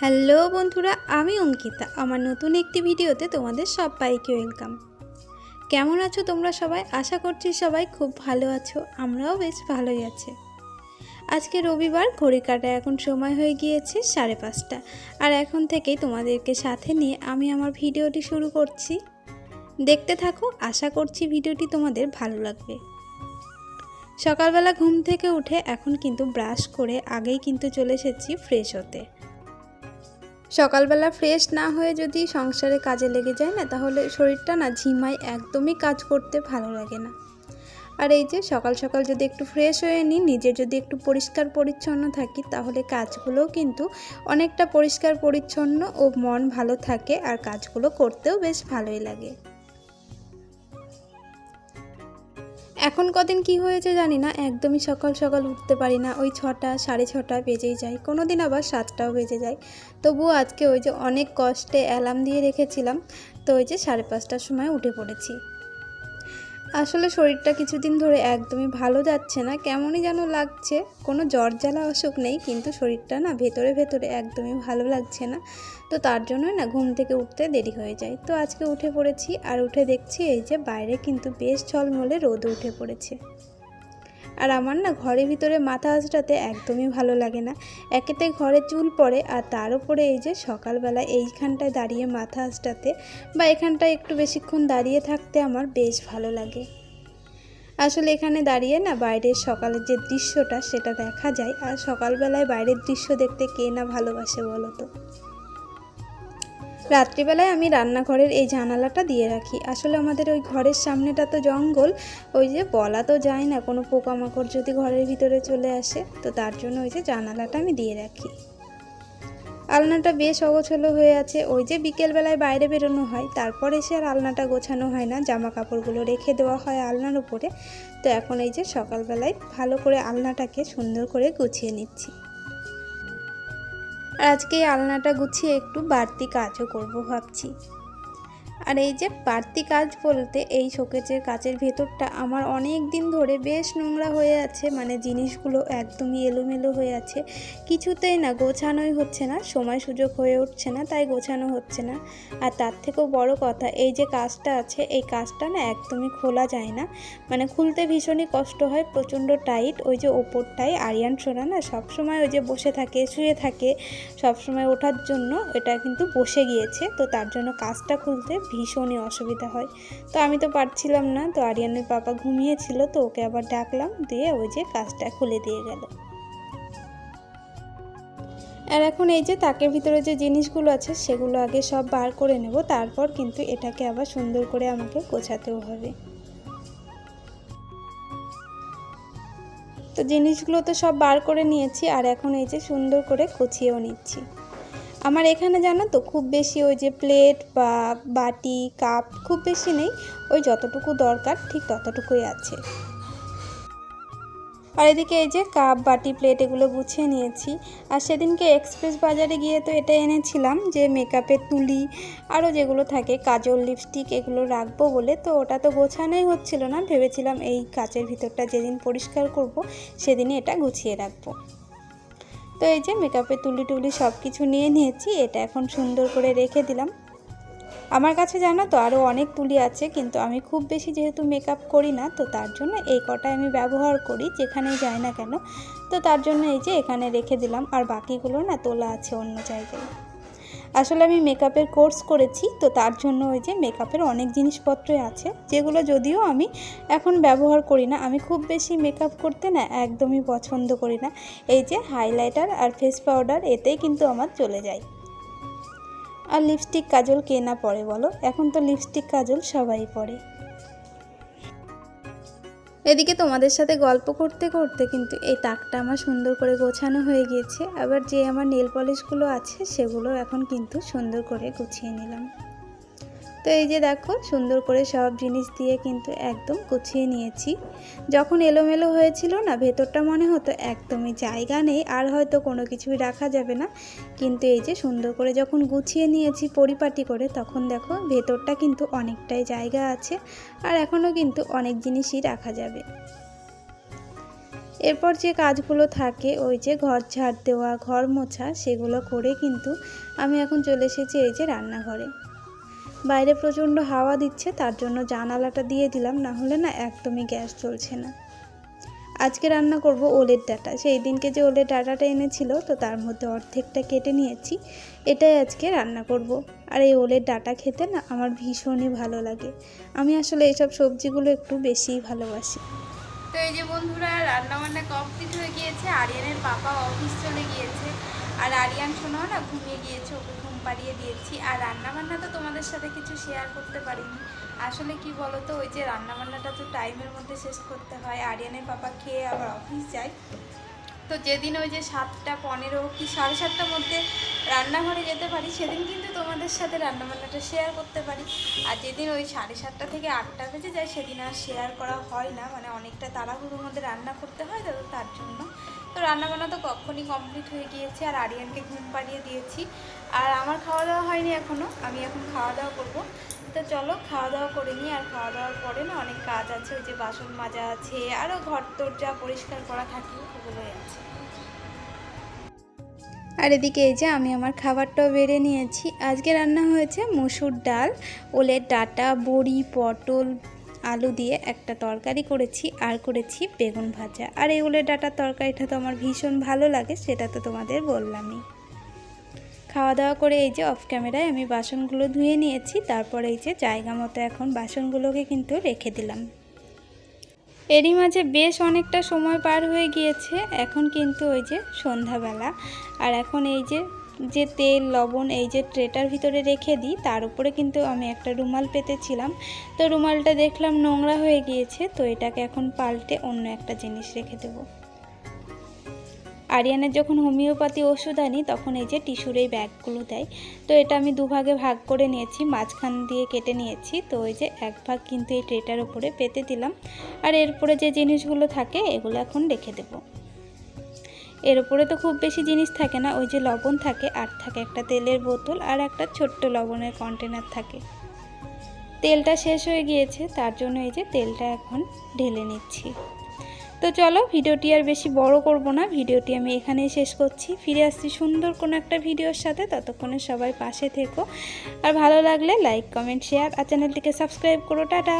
Hello বন্ধুরা, আমি অঙ্কিতা। আমার নতুন একটি ভিডিওতে তোমাদের সবাইকে ওয়েলকাম। কেমন আছো তোমরা সবাই? আশা করছি সবাই খুব ভালো আছো, আমরাও বেশ ভালোই আছি। আজকে রবিবার, ঘড়ি কাটা এখন সময় হয়ে গিয়েছে সাড়ে পাঁচটা। আর এখন থেকেই তোমাদেরকে সাথে নিয়ে আমি আমার ভিডিওটি শুরু করছি। দেখতে থাকো, আশা করছি ভিডিওটি তোমাদের ভালো লাগবে। সকালবেলা ঘুম থেকে উঠে এখন কিন্তু ব্রাশ করে আগেই কিন্তু চলে এসেছি ফ্রেশ হতে। সকালবেলা ফ্রেশ না হয়ে যদি সংসারে কাজে লেগে যায় না, তাহলে শরীরটা না ঝিমায় একদমই কাজ করতে ভালো লাগে না। আর এই যে সকাল সকাল যদি একটু ফ্রেশ হয়ে নিই, নিজে যদি একটু পরিষ্কার পরিচ্ছন্ন থাকি, তাহলে কাজগুলোও কিন্তু অনেকটা পরিষ্কার পরিচ্ছন্ন ও মন ভালো থাকে আর কাজগুলো করতেও বেশ ভালোই লাগে। এখন কদিন কি হয়েছে জানি না, একদমই সকাল সকাল উঠতে পারি না। ওই ছটা, সাড়ে ছটা বেজেই যায়। কোনো দিন আবার সাতটাও বেজে যায়। তবুও আজকে ওই যে অনেক কষ্টে অ্যালার্ম দিয়ে রেখেছিলাম, তো ওই যে সাড়ে পাঁচটার সময় উঠে পড়েছি। আসলে শরীরটা কিছুদিন ধরে একদমই ভালো যাচ্ছে না, কেমনই যেন লাগছে। কোনো জ্বর জ্বালা অসুখ নেই, কিন্তু শরীরটা না ভেতরে ভেতরে একদমই ভালো লাগছে না। তো তার জন্যই না ঘুম থেকে উঠতে দেরি হয়ে যায়। তো আজকে উঠে পড়েছি, আর উঠে দেখছি এই যে বাইরে কিন্তু বেশ ঝলমলে রোদ উঠে পড়েছে। আর আমার না ঘরের ভিতরে মাথা আঁচড়াতে একদমই ভালো লাগে না। একেতে ঘরে চুল পড়ে আর তার উপরে এই যে সকালবেলা এইখানটায় দাঁড়িয়ে মাথা আঁচড়াতে বা এখানটায় একটু বেশিক্ষণ দাঁড়িয়ে থাকতে আমার বেশ ভালো লাগে। আসলে এখানে দাঁড়িয়ে না বাইরের সকালের যে দৃশ্যটা সেটা দেখা যায়। আর সকালবেলায় বাইরের দৃশ্য দেখতে কে না ভালোবাসে বলো তো? রাত্রিবেলায় আমি রান্নাঘরের এই জানালাটা দিয়ে রাখি। আসলে আমাদের ওই ঘরের সামনেটা তো জঙ্গল, ওই যে বলা তো যায় না, কোনো পোকামাকড় যদি ঘরের ভিতরে চলে আসে, তো তার জন্য ওই যে জানালাটা আমি দিয়ে রাখি। আলনাটা বেশ অগোছলো হয়ে আছে, ওই যে বিকেলবেলায় বাইরে বেরোনো হয়, তারপর এসে আর আলনাটা গোছানো হয় না জামা কাপড়গুলো রেখে দেওয়া হয় আলনার উপরে। তো এখন এই যে সকালবেলায় ভালো করে আলনাটাকে সুন্দর করে গুছিয়ে নিচ্ছি। আজকে আলনাটা গুছিয়ে একটু বাড়তি কাজও করব ভাবছি। আর এই যে বাড়তি কাজ বলতে এই শোকেজের কাচের ভেতরটা আমার অনেক দিন ধরে বেশ নোংরা হয়ে আছে মানে জিনিসগুলো একদমই এলোমেলো হয়ে আছে। কিছুতেই না গোছানোই হচ্ছে না, সময় সুযোগ হয়ে উঠছে না, তাই গোছানো হচ্ছে না। আর তার থেকেও বড় কথা, এই যে কাজটা আছে, এই কাজটা না একদমই খোলা যায় না। মানে খুলতে ভীষণই কষ্ট হয়, প্রচণ্ড টাইট, ওই যে ওপরটাই, আরিয়ান সোনা না সবসময় ওই যে বসে থাকে, শুয়ে থাকে, সবসময় ওঠার জন্য এটা কিন্তু বসে গিয়েছে। তো তার জন্য কাজটা খুলতে ভীষণই অসুবিধা হয়। তো আমি তো পারছিলাম না, তো আরিয়ানের পাপা ঘুমিয়েছিল তো ওকে আবার ডাকলাম, দিয়ে ওই যে কাজটা খুলে দিয়ে গেল। আর এখন এই যে তাকের ভিতরে যে জিনিসগুলো আছে, সেগুলো আগে সব বার করে নেব, তারপর কিন্তু এটাকে আবার সুন্দর করে আমাকে গোছাতেও হবে। তো জিনিসগুলো তো সব বার করে নিয়েছি, আর এখন এই যে সুন্দর করে গুছিয়েও নিচ্ছি। আমার এখানে জানো তো, খুব বেশি ওই যে প্লেট বা বাটি কাপ খুব বেশি নেই। ওই যতটুকু দরকার ঠিক ততটুকুই আছে। আর এদিকে এই যে কাপ বাটি প্লেট এগুলো গুছিয়ে নিয়েছি। আর সেদিনকে এক্সপ্রেস বাজারে গিয়ে তো এটা এনেছিলাম যে মেকআপের তুলি, আরও যেগুলো থাকে, কাজল লিপস্টিক এগুলো রাখব বলে। তো ওটা তো গোছানোই হচ্ছিল না, ভেবেছিলাম এই কাচের ভিতরটা যেদিন পরিষ্কার করব, সেদিনই এটা গুছিয়ে রাখব। তো এই যে মেকআপের তুলি টুলি সব কিছু নিয়ে নিয়েছি, এটা এখন সুন্দর করে রেখে দিলাম। আমার কাছে জানো তো আরও অনেক তুলি আছে, কিন্তু আমি খুব বেশি যেহেতু মেকআপ করি না, তো তার জন্য এই কটাই আমি ব্যবহার করি যেখানে যাই না কেন। তো তার জন্য এই যে এখানে রেখে দিলাম, আর বাকিগুলো না তোলা আছে অন্য জায়গায়। আসলে আমি মেকআপের কোর্স করেছি, তো তার জন্য ওই যে মেকআপের অনেক জিনিসপত্রই আছে, যেগুলো যদিও আমি এখন ব্যবহার করি না। আমি খুব বেশি মেকআপ করতে না একদমই পছন্দ করি না। এই যে হাইলাইটার আর ফেস পাউডার এতেই কিন্তু আমার চলে যায়। আর লিপস্টিক কাজল কে না পরে বলো? এখন তো লিপস্টিক কাজল সবাই পরে। এদিকে তোমাদের সাথে গল্প করতে করতে কিন্তু এই তাকটা আমার সুন্দর করে গোছানো হয়ে গিয়েছে। আবার যে আমার নেল পলিশগুলো আছে, সেগুলো এখন কিন্তু সুন্দর করে গুছিয়ে নিলাম। তো এই যে দেখো, সুন্দর করে সব জিনিস দিয়ে কিন্তু একদম গুছিয়ে নিয়েছি। যখন এলোমেলো হয়েছিল না, ভেতরটা মনে হতো একদমই জায়গা নেই, আর হয়তো কোনো কিছুই রাখা যাবে না। কিন্তু এই যে সুন্দর করে যখন গুছিয়ে নিয়েছি পরিপাটি করে, তখন দেখো ভেতরটা কিন্তু অনেকটাই জায়গা আছে, আর এখনও কিন্তু অনেক জিনিসই রাখা যাবে। এরপর যে কাজগুলো থাকে, ওই যে ঘর ঝাড় দেওয়া, ঘর মোছা, সেগুলো করে কিন্তু আমি এখন চলে এসেছি এই যে রান্নাঘরে। বাইরে প্রচণ্ড হাওয়া দিচ্ছে, তার জন্য জানালাটা দিয়ে দিলাম, না হলে না একদমই গ্যাস চলছে না। আজকে রান্না করব ওলের ডাটা। সেই দিনকে যে ওলের ডাটাটা এনেছিল, তো তার মধ্যে অর্ধেকটা কেটে নিয়েছি। এটাই আজকে রান্না করব। আর এই ওলের ডাটা খেতে না আমার ভীষণই ভালো লাগে। আমি আসলে এইসব সবজিগুলো একটু বেশিই ভালোবাসি। তো এই যে বন্ধুরা রান্না বান্না কমপ্লিট হয়ে গিয়েছে। আরিয়ানের পাপা অফিস চলে গিয়েছে। আর আরিয়ান শোনাও না ঘুমিয়ে গিয়েছে, ওকে পাড়িয়ে দিয়েছি। আর রান্নাবান্না তো তোমাদের সাথে কিছু শেয়ার করতে পারিনি। আসলে কি বলো তো ওই যে রান্নাবান্নাটা তো টাইমের মধ্যে শেষ করতে হয়। আরিয়ানের পাপা খেয়ে আবার অফিস যায়। তো যেদিন ওই যে সাতটা পনেরো কি সাড়ে সাতটার মধ্যে রান্নাঘরে যেতে পারি, সেদিন কিন্তু তোমাদের সাথে রান্নাবান্নাটা শেয়ার করতে পারি। আর যেদিন ওই সাড়ে সাতটা থেকে আটটা বেজে যায়, সেদিন আর শেয়ার করা হয় না। মানে অনেকটা তাড়াহুড়োর মধ্যে রান্না করতে হয় তো তার জন্য। তো রান্নাবান্না তো কখনই কমপ্লিট হয়ে গিয়েছে আর আরিয়ানকে ঘুম পাড়িয়ে দিয়েছি। আর আমার খাওয়া দাওয়া হয়নি এখনও আমি এখন খাওয়া দাওয়া করব। তো চলো খাওয়া দাওয়া করে নিই। আর খাওয়া দাওয়ার পরে না অনেক কাজ আছে, ওই যে বাসন মাজা আছে আরও ঘর তোর যা পরিষ্কার করা থাকে ওগুলোই আছে। আর এদিকে এই যে আমি আমার খাবারটাও বেড়ে নিয়েছি। আজকে রান্না হয়েছে মসুর ডাল, ওলের ডাটা, বড়ি, পটল, আলু দিয়ে একটা তরকারি করেছি, আর করেছি বেগুন ভাজা। আর এই ওলের ডাটার তরকারিটা তো আমার ভীষণ ভালো লাগে, সেটা তো তোমাদের বললামই। খাওয়া দাওয়া করে এই যে অফ ক্যামেরায় আমি বাসনগুলো ধুয়ে নিয়েছি, তারপরে এই যে জায়গা মতো এখন বাসনগুলোকে কিন্তু রেখে দিলাম। এরই মাঝে বেশ অনেকটা সময় পার হয়ে গিয়েছে, এখন কিন্তু ওই যে সন্ধ্যাবেলা। আর এখন এই যে যে তেল, লবণ এই যে ট্রেটার ভিতরে রেখে দিই, তার উপরে কিন্তু আমি একটা রুমাল পেতেছিলাম। তো রুমালটা দেখলাম নোংরা হয়ে গিয়েছে, তো এটাকে এখন পাল্টে অন্য একটা জিনিস রেখে দেবো। আরিয়ানের যখন হোমিওপ্যাথি ওষুধ আনি, তখন এই যে টিস্যুর এই ব্যাগগুলো দেয়, তো এটা আমি দুভাগে ভাগ করে নিয়েছি, মাঝখান দিয়ে কেটে নিয়েছি, তো ওই যে এক ভাগ কিন্তু এই ট্রেটার উপরে পেতে দিলাম। আর এরপরে যে জিনিসগুলো থাকে, এগুলো এখন রেখে দেব। এর উপরে তো খুব বেশি জিনিস থাকে না, ওই যে লবণ থাকে, আর থাকে একটা তেলের বোতল আর একটা ছোট্ট লবণের কন্টেনার থাকে। তেলটা শেষ হয়ে গিয়েছে, তার জন্য এই যে তেলটা এখন ঢেলে নিচ্ছি। তো চলো ভিডিওটি আর বেশি বড় করব না, ভিডিওটি আমি এখানেই শেষ করছি। ফিরে আসছি সুন্দর কোনো একটা ভিডিওর সাথে, ততক্ষণে সবাই পাশে থেকো। আর ভালো লাগলে লাইক কমেন্ট শেয়ার আর চ্যানেলটিকে সাবস্ক্রাইব করো, টাটা!